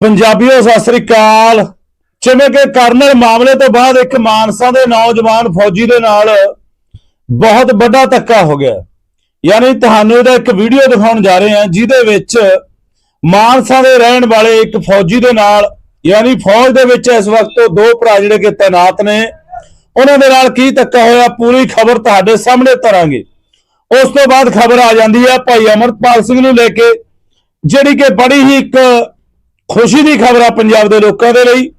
ਪੰਜਾਬੀਓ, ਸਤਿ ਸ੍ਰੀ ਅਕਾਲ। ਜਿਵੇਂ ਕਿ ਕਰਨਲ ਮਾਮਲੇ ਤੋਂ ਬਾਅਦ ਇੱਕ ਮਾਨਸਾ ਦੇ ਨੌਜਵਾਨ ਫੌਜੀ ਦੇ ਨਾਲ ਬਹੁਤ ਵੱਡਾ ਧੱਕਾ ਹੋ ਗਿਆ। ਯਾਨੀ ਤੁਹਾਨੂੰ ਇਹਦਾ ਇੱਕ ਵੀਡੀਓ ਦਿਖਾਉਣ ਜਾ ਰਹੇ ਹਾਂ, ਜਿਹਦੇ ਵਿੱਚ ਮਾਨਸਾ ਦੇ ਰਹਿਣ ਵਾਲੇ ਇੱਕ ਫੌਜੀ ਦੇ ਨਾਲ, ਯਾਨੀ ਫੌਜ ਦੇ ਵਿੱਚ ਇਸ ਵਕਤ ਦੋ ਭਰਾ ਜਿਹੜੇ ਕਿ ਤਾਇਨਾਤ ਨੇ, ਉਹਨਾਂ ਦੇ ਨਾਲ ਕੀ ਧੱਕਾ ਹੋਇਆ, ਪੂਰੀ ਖਬਰ ਤੁਹਾਡੇ ਸਾਹਮਣੇ ਤਰਾਂਗੇ ਉਸ ਤੋਂ ਬਾਅਦ ਖਬਰ ਆ ਜਾਂਦੀ ਹੈ ਭਾਈ ਅਮਰਪਾਲ ਸਿੰਘ ਨੂੰ ਲੈ ਕੇ, ਜਿਹੜੀ ਕਿ ਬੜੀ ਹੀ ਇੱਕ ਖੁਸ਼ੀ ਦੀ ਖਬਰ ਆ ਪੰਜਾਬ ਦੇ ਲੋਕਾਂ ਦੇ ਲਈ।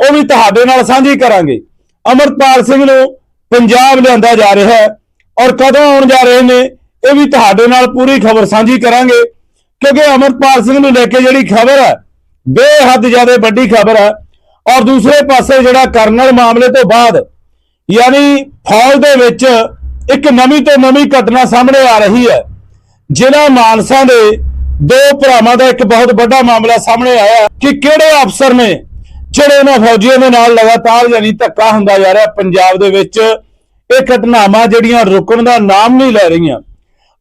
ਉਹ ਵੀ ਤੁਹਾਡੇ ਨਾਲ ਸਾਂਝੀ ਕਰਾਂਗੇ। ਅਮਰਪਾਲ ਸਿੰਘ ਨੂੰ ਪੰਜਾਬ ਲਿਆਂਦਾ ਜਾ ਰਿਹਾ ਹੈ ਔਰ ਕਦੋਂ ਆਉਣ ਜਾ ਰਹੇ ਨੇ, ਇਹ ਵੀ ਤੁਹਾਡੇ ਨਾਲ ਪੂਰੀ ਖਬਰ ਸਾਂਝੀ ਕਰਾਂਗੇ। ਕਿਉਂਕਿ ਅਮਰਪਾਲ ਸਿੰਘ ਨੂੰ ਲੈ ਕੇ ਜਿਹੜੀ ਖਬਰ ਹੈ, ਬੇਹੱਦ ਜ਼ਿਆਦਾ ਵੱਡੀ ਖਬਰ ਹੈ। ਔਰ ਦੂਸਰੇ ਪਾਸੇ ਜਿਹੜਾ ਕਰਨਲ ਮਾਮਲੇ ਤੋਂ ਬਾਅਦ, ਯਾਨੀ ਫੌਜ ਦੇ ਵਿੱਚ ਇੱਕ ਨਵੀਂ ਤੋਂ ਨਵੀਂ ਘਟਨਾ ਸਾਹਮਣੇ ਆ ਰਹੀ ਹੈ। ਜ਼ਿਲ੍ਹਾ ਮਾਨਸਾ ਦੇ ਦੋ ਭਰਾਵਾਂ ਦਾ ਇੱਕ ਬਹੁਤ ਵੱਡਾ ਮਾਮਲਾ ਸਾਹਮਣੇ ਆਇਆ ਕਿ ਕਿਹੜੇ ਅਫਸਰ ਨੇ ਜਿਹੜੇ ਉਹਨਾਂ ਫੌਜੀਆਂ ਦੇ ਨਾਲ ਲਗਾਤਾਰ ਯਾਨੀ ਧੱਕਾ ਹੁੰਦਾ ਜਾ ਰਿਹਾ ਪੰਜਾਬ ਦੇ ਵਿੱਚ? ਇਹ ਘਟਨਾਵਾਂ ਜਿਹੜੀਆਂ ਰੁਕਣ ਦਾ ਨਾਮ ਨਹੀਂ ਲੈ ਰਹੀਆਂ।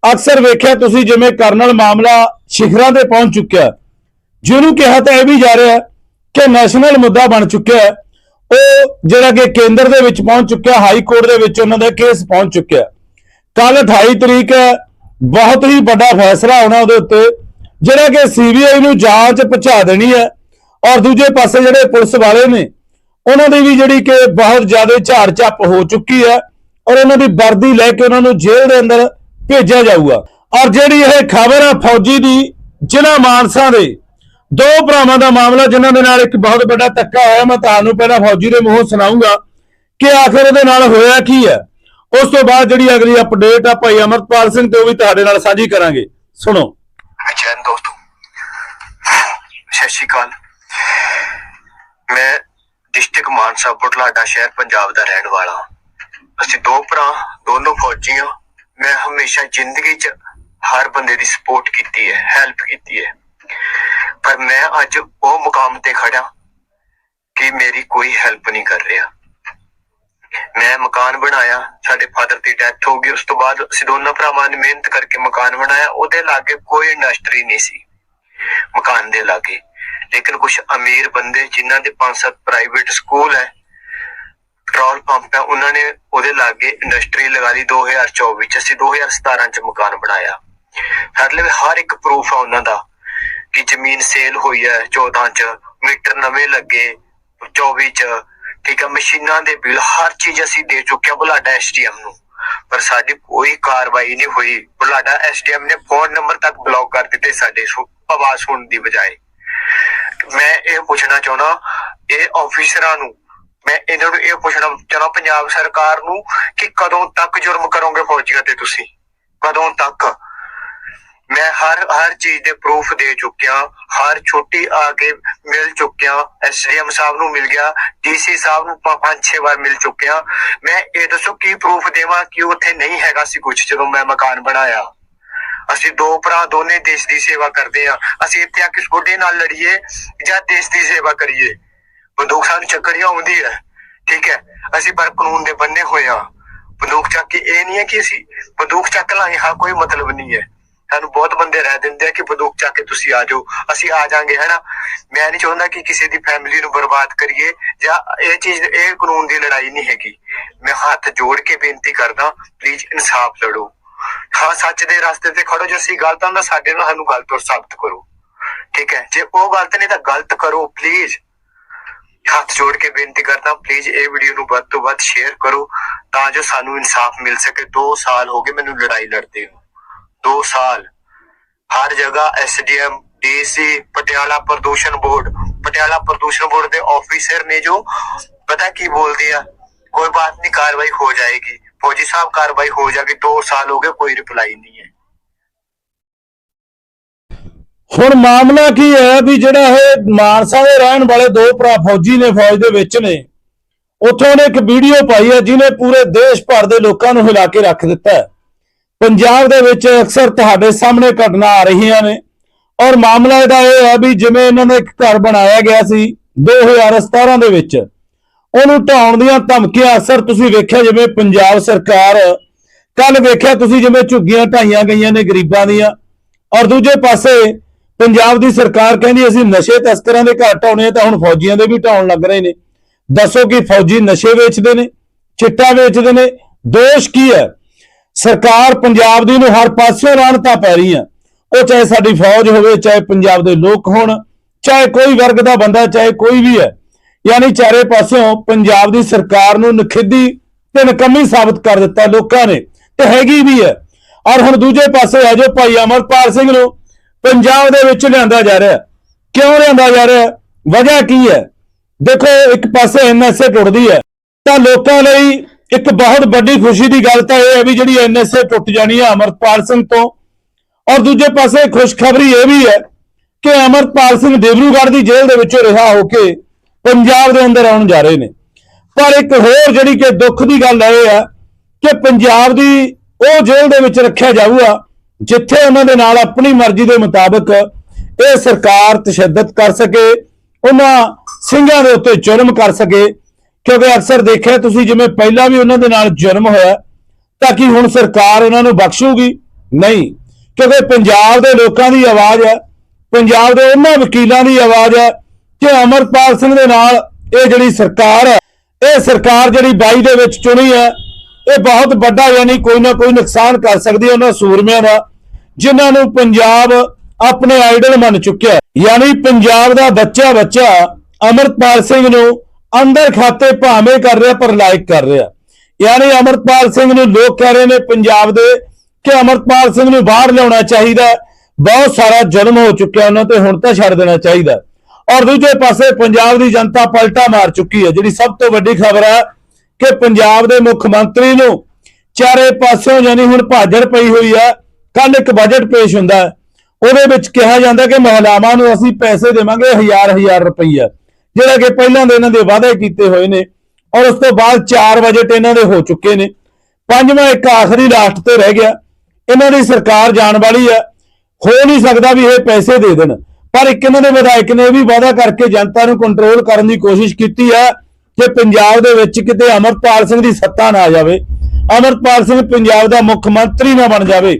ਅਕਸਰ ਵੇਖਿਆ ਤੁਸੀਂ ਜਿਵੇਂ ਕਰਨਲ ਮਾਮਲਾ ਸ਼ਿਖਰਾਂ ਤੇ ਪਹੁੰਚ ਚੁੱਕਿਆ ਜਿਹਨੂੰ ਕਿਹਾ ਤਾਂ ਇਹ ਵੀ ਜਾ ਰਿਹਾ ਕਿ ਨੈਸ਼ਨਲ ਮੁੱਦਾ ਬਣ ਚੁੱਕਿਆ ਹੈ। ਉਹ ਜਿਹੜਾ ਕਿ ਕੇਂਦਰ ਦੇ ਵਿੱਚ ਪਹੁੰਚ ਚੁੱਕਿਆ, ਹਾਈ ਕੋਰਟ ਦੇ ਵਿੱਚ ਉਹਨਾਂ ਦਾ ਕੇਸ ਪਹੁੰਚ ਚੁੱਕਿਆ ਕੱਲ 28 ਤਰੀਕ ਹੈ, ਬਹੁਤ ਹੀ ਵੱਡਾ ਫੈਸਲਾ ਹੋਣਾ ਉਹਦੇ ਉੱਤੇ। ਜਿਹੜਾ ਕਿ ਸੀਬੀਆਈ ਨੂੰ ਜਾਂਚ ਪਹੁੰਚਾ ਦੇਣੀ ਹੈ ਔਰ ਦੂਜੇ ਪਾਸੇ ਜਿਹੜੇ ਪੁਲਿਸ ਵਾਲੇ ਨੇ, ਉਹਨਾਂ ਦੀ ਵੀ ਜਿਹੜੀ ਕਿ ਬਹੁਤ ਜ਼ਿਆਦਾ ਝਾੜ ਝੱਪ ਹੋ ਚੁੱਕੀ ਹੈ ਔਰ ਉਹਨਾਂ ਦੀ ਵਰਦੀ ਲੈ ਕੇ ਉਹਨਾਂ ਨੂੰ ਜੇਲ੍ਹ ਦੇ ਅੰਦਰ ਭੇਜਿਆ ਜਾਊਗਾ। ਔਰ ਜਿਹੜੀ ਇਹ ਖਬਰ ਹੈ ਫੌਜੀ ਦੀ ਜ਼ਿਲ੍ਹਾ ਮਾਨਸਾ ਦੇ, ਦੋ ਭਰਾਵਾਂ ਦਾ ਮਾਮਲਾ ਜਿਨ੍ਹਾਂ ਦੇ ਨਾਲ ਇੱਕ ਬਹੁਤ ਵੱਡਾ ਧੱਕਾ ਹੋਇਆ, ਮੈਂ ਤੁਹਾਨੂੰ ਪਹਿਲਾਂ ਫੌਜੀ ਦੇ ਮੂੰਹੋਂ ਸੁਣਾਉਂਗਾ ਕਿ ਆਖਿਰ ਉਹਦੇ ਨਾਲ ਹੋਇਆ ਕੀ ਹੈ। ਉਸ ਤੋਂ ਬਾਅਦ ਜਿਹੜੀ ਅਗਲੀ ਅਪਡੇਟ ਆ ਭਾਈ ਅਮਰਪਾਲ ਸਿੰਘ, ਤੇ ਉਹ ਵੀ ਤੁਹਾਡੇ ਨਾਲ ਸਾਂਝੀ ਕਰਾਂਗੇ। ਸੁਣੋ। ਚੈਨ ਦੋਸਤੋ ਸਤਿ ਸ਼੍ਰੀ ਅਕਾਲ। ਮੈਂ ਡਿਸਟ੍ਰਿਕਟ ਮਾਨਸਾ ਬੁਢਲਾਡਾ ਸ਼ਹਿਰ, ਪੰਜਾਬ ਦਾ ਰਹਿਣ ਵਾਲਾ ਹਾਂ। ਅਸੀਂ ਦੋ ਭਰਾ, ਦੋਨੋਂ ਫੌਜੀ ਹਾਂ। ਮੈਂ ਹਮੇਸ਼ਾ ਜ਼ਿੰਦਗੀ 'ਚ ਹਰ ਬੰਦੇ ਦੀ ਸਪੋਰਟ ਕੀਤੀ ਹੈ ਹੈਲਪ ਕੀਤੀ ਹੈ। ਪਰ ਮੈਂ ਅੱਜ ਉਹ ਮੁਕਾਮ ਤੇ ਖੜਾ ਕਿ ਮੇਰੀ ਕੋਈ ਹੈਲਪ ਨਹੀਂ ਕਰ ਰਿਹਾ। ਮੈਂ ਮਕਾਨ ਬਣਾਇਆ, ਸਾਡੇ ਫਾਦਰ ਦੀ ਡੈਥ ਹੋ ਗਈ, ਉਸ ਤੋਂ ਬਾਅਦ ਅਸੀਂ ਦੋਨਾਂ ਭਰਾਵਾਂ ਨੇ ਮਿਹਨਤ ਕਰਕੇ ਮਕਾਨ ਬਣਾਇਆ, ਉਹਦੇ ਲਾਗੇ ਕੋਈ ਇੰਡਸਟਰੀ ਨਹੀਂ ਸੀ, ਮਕਾਨ ਦੇ ਲਾਗੇ। ਲੇਕਿਨ ਕੁਝ ਅਮੀਰ ਬੰਦੇ ਜਿਨ੍ਹਾਂ ਦੇ ਪੰਜ ਸੱਤ ਪ੍ਰਾਈਵੇਟ ਸਕੂਲ ਹੈ, ਪੈਟਰੋਲ ਪੰਪ ਹੈ, ਉਹਨਾਂ ਨੇ ਉਹਦੇ ਲਾਗੇ ਇੰਡਸਟਰੀ ਲਗਾ ਲਈ 2024 ਚ, ਅਸੀਂ 2017 ਚ ਮਕਾਨ ਬਣਾਇਆ। ਸਾਡੇ ਲਈ ਹਰ ਇੱਕ ਪ੍ਰੂਫ ਆ ਉਹਨਾਂ ਦਾ ਕਿ ਜ਼ਮੀਨ ਸੇਲ ਹੋਈ ਹੈ 14 ਚ, ਮੀਟਰ ਨਵੇਂ ਲੱਗੇ 24 ਚ ਠੀਕ ਹੈ ਮਸ਼ੀਨਾਂ ਦੇ ਬਿੱਲ, ਹਰ ਚੀਜ਼ ਅਸੀਂ ਦੇ ਚੁੱਕੇ ਹਾਂ ਬੁਲਾਡਾ ਐਸਡੀਐਮ ਨੂੰ। ਪਰ ਸਾਡੀ ਕੋਈ ਕਾਰਵਾਈ ਨਹੀਂ ਹੋਈ। ਬੁਲਾਡਾ ਐਸਡੀਐਮ ਨੇ ਫੋਨ ਨੰਬਰ ਤੱਕ ਬਲੌਕ ਕਰ ਦਿੱਤੇ ਸਾਡੇ ਆਵਾਜ਼ ਸੁਣਨ ਦੀ ਬਜਾਏ। ਮੈਂ ਇਹ ਪੁੱਛਣਾ ਚਾਹੁੰਦਾ, ਇਹ ਆਫੀਸਰਾਂ ਨੂੰ, ਮੈਂ ਇਹਨਾਂ ਨੂੰ ਇਹ ਪੁੱਛਣਾ ਚਾਹੁੰਦਾ, ਪੰਜਾਬ ਸਰਕਾਰ ਨੂੰ ਕਿ ਕਦੋਂ ਤੱਕ ਜੁਰਮ ਕਰੋਗੇ ਫੌਜੀਆਂ ਤੇ ਤੁਸੀਂ? ਕਦੋਂ ਤੱਕ? ਮੈਂ ਹਰ ਹਰ ਚੀਜ਼ ਦੇ ਪ੍ਰੂਫ ਦੇ ਚੁੱਕਿਆ, ਹਰ ਛੁੱਟੀ ਆ ਕੇ ਮਿਲ ਚੁੱਕਿਆ, ਐਸਡੀਐਮ ਸਾਹਿਬ ਨੂੰ ਮਿਲ ਗਿਆ, ਡੀਸੀ ਸਾਹਿਬ ਨੂੰ ਪੰਜ ਛੇ ਵਾਰ ਮਿਲ ਚੁੱਕਿਆ। ਮੈਂ ਇਹ ਦੱਸੋ ਕੀ ਪ੍ਰੂਫ ਦੇਵਾਂ ਕਿ ਉੱਥੇ ਨਹੀਂ ਹੈਗਾ ਸੀ ਕੁਝ ਜਦੋਂ ਮੈਂ ਮਕਾਨ ਬਣਾਇਆ? ਅਸੀਂ ਦੋ ਭਰਾ ਦੋਨੇ ਦੇਸ਼ ਦੀ ਸੇਵਾ ਕਰਦੇ ਆ ਅਸੀਂ ਇੱਥੇ ਆ ਕੇ ਛੋਟੇ ਨਾਲ ਲੜੀਏ ਜਾਂ ਦੇਸ਼ ਦੀ ਸੇਵਾ ਕਰੀਏ? ਬੰਦੂਕ ਸਾਨੂੰ ਚੱਕਣੀ ਆਉਂਦੀ ਹੈ, ਠੀਕ ਹੈ? ਅਸੀਂ ਪਰ ਕਾਨੂੰਨ ਦੇ ਬੰਨੇ ਹੋਏ ਆ ਬੰਦੂਕ ਚੱਕ ਕੇ ਇਹ ਨਹੀਂ ਹੈ ਕਿ ਅਸੀਂ ਬੰਦੂਕ ਚੱਕ ਲਾਂਗੇ, ਹਾਂ, ਕੋਈ ਮਤਲਬ ਨਹੀਂ ਹੈ। ਸਾਨੂੰ ਬਹੁਤ ਬੰਦੇ ਰਹਿ ਦਿੰਦੇ ਆ ਕਿ ਬੰਦੂਕ ਚੱਕ ਕੇ ਤੁਸੀਂ ਆ ਜਾਓ। ਅਸੀਂ ਆ ਜਾਾਂਗੇ, ਹੈਨਾ? ਮੈਂ ਨਹੀਂ ਚਾਹੁੰਦਾ ਕਿ ਕਿਸੇ ਦੀ ਫੈਮਿਲੀ ਨੂੰ ਬਰਬਾਦ ਕਰੀਏ ਜਾਂ ਇਹ ਚੀਜ਼, ਇਹ ਕਾਨੂੰਨ ਦੀ ਲੜਾਈ ਨਹੀਂ ਹੈਗੀ। ਮੈਂ ਹੱਥ ਜੋੜ ਕੇ ਬੇਨਤੀ ਕਰਦਾ ਪਲੀਜ਼ ਇਨਸਾਫ ਲੜੋ। ਹਾਂ, ਸੱਚ ਦੇ ਰਸਤੇ ਤੇ ਖੜੋ, ਜੇ ਅਸੀਂ ਗਲਤ ਹਾਂ ਸਾਡੇ ਨਾਲ ਸਾਨੂੰ ਗਲਤ ਤੋਂ ਸਾਬਤ ਕਰੋ। ਠੀਕ ਹੈ? ਜੇ ਉਹ ਗਲਤ ਨੇ ਤਾਂ ਗਲਤ ਕਰੋ ਪਲੀਜ਼ ਹੱਥ ਜੋੜ ਕੇ ਬੇਨਤੀ ਕਰਦਾ ਪਲੀਜ਼ ਇਹ ਵੀਡੀਓ ਨੂੰ ਵੱਧ ਤੋਂ ਵੱਧ ਸ਼ੇਅਰ ਕਰੋ, ਤਾਂ ਜੋ ਸਾਨੂੰ ਇਨਸਾਫ ਮਿਲ ਸਕੇ। 2 ਸਾਲ ਹੋ ਗਏ ਮੈਨੂੰ ਲੜਾਈ ਲੜਦੇ ਨੂੰ। 2 ਸਾਲ। ਹਰ ਜਗ੍ਹਾ ਐਸਡੀਐਮ ਡੀਸੀ ਪਟਿਆਲਾ ਪ੍ਰਦੂਸ਼ਣ ਬੋਰਡ। ਪਟਿਆਲਾ ਪ੍ਰਦੂਸ਼ਣ ਬੋਰਡ ਦੇ ਆਫੀਸਰ ਨੇ ਜੋ ਪਤਾ ਕੀ ਬੋਲਦੇ ਆ? ਕੋਈ ਬਾਤ ਨਹੀਂ, ਕਾਰਵਾਈ ਹੋ ਜਾਏਗੀ। ਫੌਜੀ ਸਾਹਿਬ, ਕਾਰਵਾਈ ਹੋ ਜਾਏਗੀ। 2 ਸਾਲ ਹੋ ਗਏ, ਕੋਈ ਰਿਪਲਾਈ ਨਹੀਂ ਹੈ। ਹੁਣ ਮਾਮਲਾ ਕੀ ਹੈ ਵੀ ਜਿਹੜਾ ਇਹ ਮਾਨਸਾ ਦੇ ਰਹਿਣ ਵਾਲੇ ਦੋ ਭਰਾ ਫੌਜੀ ਨੇ, ਫੌਜ ਦੇ ਵਿੱਚ ਨੇ, ਉੱਥੋਂ ਨੇ ਇੱਕ ਵੀਡੀਓ ਪਾਈ ਹੈ, ਜਿਹਨੇ ਪੂਰੇ ਦੇਸ਼ ਭਰ ਦੇ ਲੋਕਾਂ ਨੂੰ ਹਿਲਾ ਕੇ ਰੱਖ ਦਿੱਤਾ ਹੈ। ਪੰਜਾਬ ਦੇ ਵਿੱਚ ਅਕਸਰ ਤੁਹਾਡੇ ਸਾਹਮਣੇ ਘਟਨਾ ਆ ਰਹੀਆਂ ਨੇ। ਔਰ ਮਾਮਲਾ ਇਹਦਾ ਇਹ ਹੈ ਵੀ ਜਿਵੇਂ ਇਹਨਾਂ ਦਾ ਇੱਕ ਘਰ ਬਣਾਇਆ ਗਿਆ ਸੀ 2017 ਦੇ ਵਿੱਚ, ਉਹਨੂੰ ਢਾਉਣ ਦੀਆਂ ਧਮਕੀਆਂ ਅਕਸਰ ਤੁਸੀਂ ਵੇਖਿਆ ਜਿਵੇਂ ਪੰਜਾਬ ਸਰਕਾਰ ਕੱਲ ਵੇਖਿਆ ਤੁਸੀਂ ਜਿਵੇਂ ਝੁੱਗੀਆਂ ਢਾਈਆਂ ਗਈਆਂ ਨੇ ਗਰੀਬਾਂ ਦੀਆਂ। ਔਰ ਦੂਜੇ ਪਾਸੇ ਪੰਜਾਬ ਦੀ ਸਰਕਾਰ ਕਹਿੰਦੀ ਅਸੀਂ ਨਸ਼ੇ ਤਸਕਰਾਂ ਦੇ ਘਰ ਢਾਉਣੇ ਤਾਂ ਹੁਣ ਫੌਜੀਆਂ ਦੇ ਵੀ ਢਾਉਣ ਲੱਗ ਰਹੇ ਨੇ। ਦੱਸੋ ਕਿ ਫੌਜੀ ਨਸ਼ੇ ਵੇਚਦੇ ਨੇ, ਚਿੱਟਾ ਵੇਚਦੇ ਨੇ, ਦੋਸ਼ ਕੀ ਹੈ? ਸਰਕਾਰ ਪੰਜਾਬ ਦੀ ਨੂੰ ਹਰ ਪਾਸਿਓਂ ਲਾਹਨਤਾਂ ਪੈ ਰਹੀ ਰਹੀਆਂ ਉਹ ਚਾਹੇ ਸਾਡੀ ਫੌਜ ਹੋਵੇ, ਚਾਹੇ ਪੰਜਾਬ ਦੇ ਲੋਕ ਹੋਣ, ਚਾਹੇ ਕੋਈ ਵਰਗ ਦਾ ਬੰਦਾ, ਚਾਹੇ ਕੋਈ ਵੀ ਹੈ। ਯਾਨੀ ਚਾਰੇ ਪਾਸਿਓਂ ਪੰਜਾਬ ਦੀ ਸਰਕਾਰ ਨੂੰ ਨਖਿੱਧੀ ਤੇ ਨਕੰਮੀ ਸਾਬਤ ਕਰ ਦਿੱਤਾ ਲੋਕਾਂ ਨੇ, ਤੇ ਹੈਗੀ ਵੀ ਹੈ। ਔਰ ਹੁਣ ਦੂਜੇ ਪਾਸੇ ਆ ਜੋ ਭਾਈ ਅਮਰਪਾਲ ਸਿੰਘ ਨੂੰ, ਪੰਜਾਬ ਦੇ ਵਿੱਚ ਲਿਆਂਦਾ ਜਾ ਰਿਹਾ। ਕਿਉਂ ਲਿਆਂਦਾ ਜਾ ਰਿਹਾ? ਵਜ੍ਹਾ ਕੀ ਹੈ? ਦੇਖੋ, ਇੱਕ ਪਾਸੇ ਐਨਐਸਏ ਟੁੱਟਦੀ ਹੈ, ਤਾਂ ਲੋਕਾਂ ਲਈ ਇੱਕ ਬਹੁਤ ਵੱਡੀ ਖੁਸ਼ੀ ਦੀ ਗੱਲ ਤਾਂ ਇਹ ਹੈ ਵੀ ਜਿਹੜੀ ਐਨਐਸਏ ਟੁੱਟ ਜਾਣੀ ਹੈ ਅਮਰਪਾਲ ਸਿੰਘ ਤੋਂ। ਔਰ ਦੂਜੇ ਪਾਸੇ ਖੁਸ਼ਖਬਰੀ ਇਹ ਵੀ ਹੈ ਕਿ ਅਮਰਪਾਲ ਸਿੰਘ ਦੇਵਰੂਗੜ੍ਹ ਦੀ ਜੇਲ੍ਹ ਦੇ ਵਿੱਚੋਂ ਰਿਹਾ ਹੋ ਕੇ ਪੰਜਾਬ ਦੇ ਅੰਦਰ ਆਉਣ ਜਾ ਰਹੇ ਨੇ। ਪਰ ਇੱਕ ਹੋਰ ਜਿਹੜੀ ਕਿ ਦੁੱਖ ਦੀ ਗੱਲ ਇਹ ਹੈ ਕਿ ਪੰਜਾਬ ਦੀ ਉਹ ਜੇਲ੍ਹ ਦੇ ਵਿੱਚ ਰੱਖਿਆ ਜਾਊਗਾ ਜਿੱਥੇ ਉਹਨਾਂ ਦੇ ਨਾਲ ਆਪਣੀ ਮਰਜ਼ੀ ਦੇ ਮੁਤਾਬਕ ਇਹ ਸਰਕਾਰ ਤਸ਼ੱਦਦ ਕਰ ਸਕੇ, ਉਹਨਾਂ ਸਿੰਘਾਂ ਦੇ ਉੱਤੇ ਜ਼ੁਲਮ ਕਰ ਸਕੇ ਕਿਉਂਕਿ ਅਕਸਰ ਦੇਖਿਆ ਤੁਸੀਂ ਜਿਵੇਂ ਪਹਿਲਾਂ ਵੀ ਉਹਨਾਂ ਦੇ ਨਾਲ ਜ਼ੁਲਮ ਹੋਇਆ, ਤਾਂ ਕਿ ਹੁਣ ਸਰਕਾਰ ਉਹਨਾਂ ਨੂੰ ਬਖਸ਼ੂਗੀ? ਨਹੀਂ। ਕਿਉਂਕਿ ਪੰਜਾਬ ਦੇ ਲੋਕਾਂ ਦੀ ਆਵਾਜ਼ ਹੈ, ਪੰਜਾਬ ਦੇ ਉਹਨਾਂ ਵਕੀਲਾਂ ਦੀ ਆਵਾਜ਼ ਹੈ ਕਿ ਅਮਰਪਾਲ ਸਿੰਘ ਦੇ ਨਾਲ ਇਹ ਜਿਹੜੀ ਸਰਕਾਰ ਹੈ, ਇਹ ਸਰਕਾਰ ਜਿਹੜੀ 22 ਦੇ ਵਿੱਚ ਚੁਣੀ ਹੈ, ਇਹ ਬਹੁਤ ਵੱਡਾ ਯਾਨੀ ਕੋਈ ਨਾ ਕੋਈ ਨੁਕਸਾਨ ਕਰ ਸਕਦੀ ਹੈ ਉਹਨਾਂ ਸੂਰਮਿਆਂ ਦਾ, ਜਿਨ੍ਹਾਂ ਨੂੰ ਪੰਜਾਬ ਆਪਣੇ ਆਈਡਲ ਮੰਨ ਚੁੱਕਿਆ ਯਾਨੀ ਪੰਜਾਬ ਦਾ ਬੱਚਾ ਬੱਚਾ ਅਮਰਪਾਲ ਸਿੰਘ ਨੂੰ ਅੰਦਰ ਖਾਤੇ ਭਾਵੇਂ ਕਰ ਰਿਹਾ ਪਰ ਲਾਇਕ ਕਰ ਰਿਹਾ। ਯਾਨੀ ਅਮਰਪਾਲ ਸਿੰਘ ਨੂੰ ਲੋਕ ਕਹਿ ਰਹੇ ਨੇ ਪੰਜਾਬ ਦੇ ਕਿ ਅਮਰਪਾਲ ਸਿੰਘ ਨੂੰ ਬਾਹਰ ਲਿਆਉਣਾ ਚਾਹੀਦਾ। ਬਹੁਤ ਸਾਰਾ ਜਨਮ ਹੋ ਚੁੱਕਿਆ ਉਹਨਾਂ ਤੇ, ਹੁਣ ਤਾਂ ਛੱਡ ਦੇਣਾ ਚਾਹੀਦਾ। ਔਰ ਦੂਜੇ ਪਾਸੇ ਪੰਜਾਬ ਦੀ ਜਨਤਾ ਪਲਟਾ ਮਾਰ ਚੁੱਕੀ ਹੈ। ਜਿਹੜੀ ਸਭ ਤੋਂ ਵੱਡੀ ਖਬਰ ਹੈ ਕਿ ਪੰਜਾਬ ਦੇ ਮੁੱਖ ਮੰਤਰੀ ਨੂੰ ਚਾਰੇ ਪਾਸਿਓਂ ਯਾਨੀ ਹੁਣ ਭਾਜੜ ਪਈ ਹੋਈ ਹੈ ਕੱਲ ਇੱਕ ਬਜਟ ਪੇਸ਼ ਹੁੰਦਾ ਉਹਦੇ ਵਿੱਚ ਕਿਹਾ ਜਾਂਦਾ ਕਿ ਮਹਿਲਾਵਾਂ ਨੂੰ ਅਸੀਂ ਪੈਸੇ ਦੇਵਾਂਗੇ ਹਜ਼ਾਰ ਹਜ਼ਾਰ ਰੁਪਈਆ। ਜਿਹੜਾ ਕਿ ਪਹਿਲਾਂ ਦੇ ਇਹਨਾਂ ਦੇ ਵਾਅਦੇ ਕੀਤੇ ਹੋਏ ਨੇ ਔਰ ਉਸ ਤੋਂ ਬਾਅਦ ਚਾਰ ਬਜਟ ਇਹਨਾਂ ਦੇ ਹੋ ਚੁੱਕੇ ਨੇ। ਪੰਜਵਾਂ ਇੱਕ ਆਖਰੀ ਲਾਸਟ ਤੇ ਰਹਿ ਗਿਆ। ਇਹਨਾਂ ਦੀ ਸਰਕਾਰ ਜਾਣ ਵਾਲੀ ਹੈ ਹੋ ਨਹੀਂ ਸਕਦਾ ਵੀ ਇਹ ਪੈਸੇ ਦੇ ਦੇਣ। ਪਰ ਇੱਕ ਇਹਨਾਂ ਦੇ ਵਿਧਾਇਕ ਨੇ ਇਹ ਵੀ ਵਾਅਦਾ ਕਰਕੇ ਜਨਤਾ ਨੂੰ ਕੰਟਰੋਲ ਕਰਨ ਦੀ ਕੋਸ਼ਿਸ਼ ਕੀਤੀ ਹੈ ਕਿ ਪੰਜਾਬ ਦੇ ਵਿੱਚ ਕਿਤੇ ਅਮਰਪਾਲ ਸਿੰਘ ਦੀ ਸੱਤਾ ਨਾ ਆ ਜਾਵੇ। ਅਮਰਪਾਲ ਸਿੰਘ ਪੰਜਾਬ ਦਾ ਮੁੱਖ ਮੰਤਰੀ ਨਾ ਬਣ ਜਾਵੇ।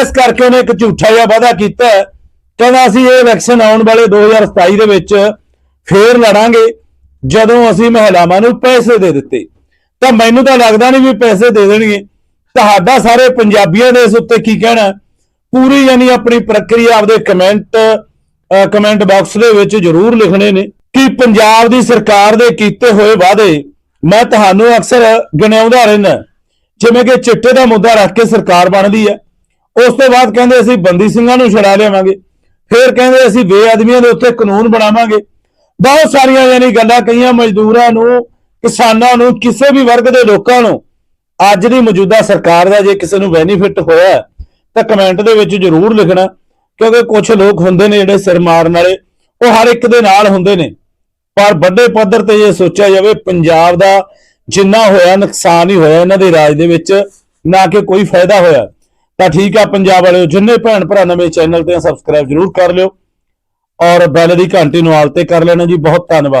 ਇਸ ਕਰਕੇ ਉਹਨੇ ਇੱਕ ਝੂਠਾ ਜਿਹਾ ਵਾਅਦਾ ਕੀਤਾ। ਕਹਿੰਦਾ ਅਸੀਂ ਇਹ ਇਲੈਕਸ਼ਨ ਆਉਣ ਵਾਲੇ 2027 ਦੇ ਵਿੱਚ ਫੇਰ ਲੜਾਂਗੇ। ਜਦੋਂ ਅਸੀਂ ਮਹਿਲਾਵਾਂ ਨੂੰ ਪੈਸੇ ਦੇ ਦਿੱਤੇ, ਤਾਂ ਮੈਨੂੰ ਤਾਂ ਲੱਗਦਾ ਨਹੀਂ ਵੀ ਪੈਸੇ ਦੇ ਦੇਣਗੇ। ਤੁਹਾਡਾ ਸਾਰੇ ਪੰਜਾਬੀਆਂ ਦੇ ਇਸ ਉੱਤੇ ਕੀ ਕਹਿਣਾ? ਪੂਰੀ ਯਾਨੀ ਆਪਣੀ ਪ੍ਰਕਿਰਿਆ ਆਪਦੇ ਕਮੈਂਟ ਕਮੈਂਟ ਬਾਕਸ ਦੇ ਵਿੱਚ ਜ਼ਰੂਰ ਲਿਖਣੇ ਨੇ ਕਿ ਪੰਜਾਬ ਦੀ ਸਰਕਾਰ ਦੇ ਕੀਤੇ ਹੋਏ ਵਾਅਦੇ, ਮੈਂ ਤੁਹਾਨੂੰ ਅਕਸਰ ਗਿਣਾਉਂਦਾ ਰਹਿਣਾ ਜਿਵੇਂ ਕਿ ਚਿੱਟੇ ਦਾ ਮੁੱਦਾ ਰੱਖ ਕੇ ਸਰਕਾਰ ਬਣਦੀ ਹੈ। ਉਸ ਤੋਂ ਬਾਅਦ ਕਹਿੰਦੇ ਅਸੀਂ ਬੰਦੀ ਸਿੰਘਾਂ ਨੂੰ ਛੁਡਾ ਲਿਆਵਾਂਗੇ ਫਿਰ ਕਹਿੰਦੇ ਅਸੀਂ ਬੇਅਦਮੀਆਂ ਦੇ ਉੱਤੇ ਕਾਨੂੰਨ ਬਣਾਵਾਂਗੇ। ਬਹੁਤ ਸਾਰੀਆਂ ਯਾਨੀ ਗੱਲਾਂ ਕਹੀਆਂ ਮਜ਼ਦੂਰਾਂ ਨੂੰ, ਕਿਸਾਨਾਂ ਨੂੰ, ਕਿਸੇ ਵੀ ਵਰਗ ਦੇ ਲੋਕਾਂ ਨੂੰ। ਅੱਜ ਦੀ ਮੌਜੂਦਾ ਸਰਕਾਰ ਦਾ ਜੇ ਕਿਸੇ ਨੂੰ ਬੈਨੀਫਿਟ ਹੋਇਆ, ਤਾਂ ਕਮੈਂਟ ਦੇ ਵਿੱਚ ਜ਼ਰੂਰ ਲਿਖਣਾ, ਕਿਉਂਕਿ ਕੁਝ ਲੋਕ ਹੁੰਦੇ ਨੇ ਜਿਹੜੇ ਸਿਰ ਮਾਰਨ ਵਾਲੇ, ਉਹ ਹਰ ਇੱਕ ਦੇ ਨਾਲ ਹੁੰਦੇ ਨੇ। ਪਰ ਵੱਡੇ ਪੱਧਰ ਤੇ ਜੇ ਸੋਚਿਆ ਜਾਵੇ, ਪੰਜਾਬ ਦਾ ਜਿੰਨਾ ਹੋਇਆ ਨੁਕਸਾਨ ਹੀ ਹੋਇਆ ਇਹਨਾਂ ਦੇ ਰਾਜ ਦੇ ਵਿੱਚ, ਨਾ ਕਿ ਕੋਈ ਫਾਇਦਾ ਹੋਇਆ। ਤਾਂ ਠੀਕ ਆ, ਪੰਜਾਬ ਵਾਲਿਓ, ਜਿੰਨੇ ਭੈਣ ਭਰਾ ਨਵੇਂ ਚੈਨਲ ਤੇ ਸਬਸਕ੍ਰਾਈਬ ਜ਼ਰੂਰ ਕਰ ਲਿਓ। ਔਰ ਬੈਲ ਦੀ ਘੰਟੀ ਨੂੰ ਆਲ ਤੇ ਕਰ ਲੈਣਾ ਜੀ ਬਹੁਤ ਧੰਨਵਾਦ।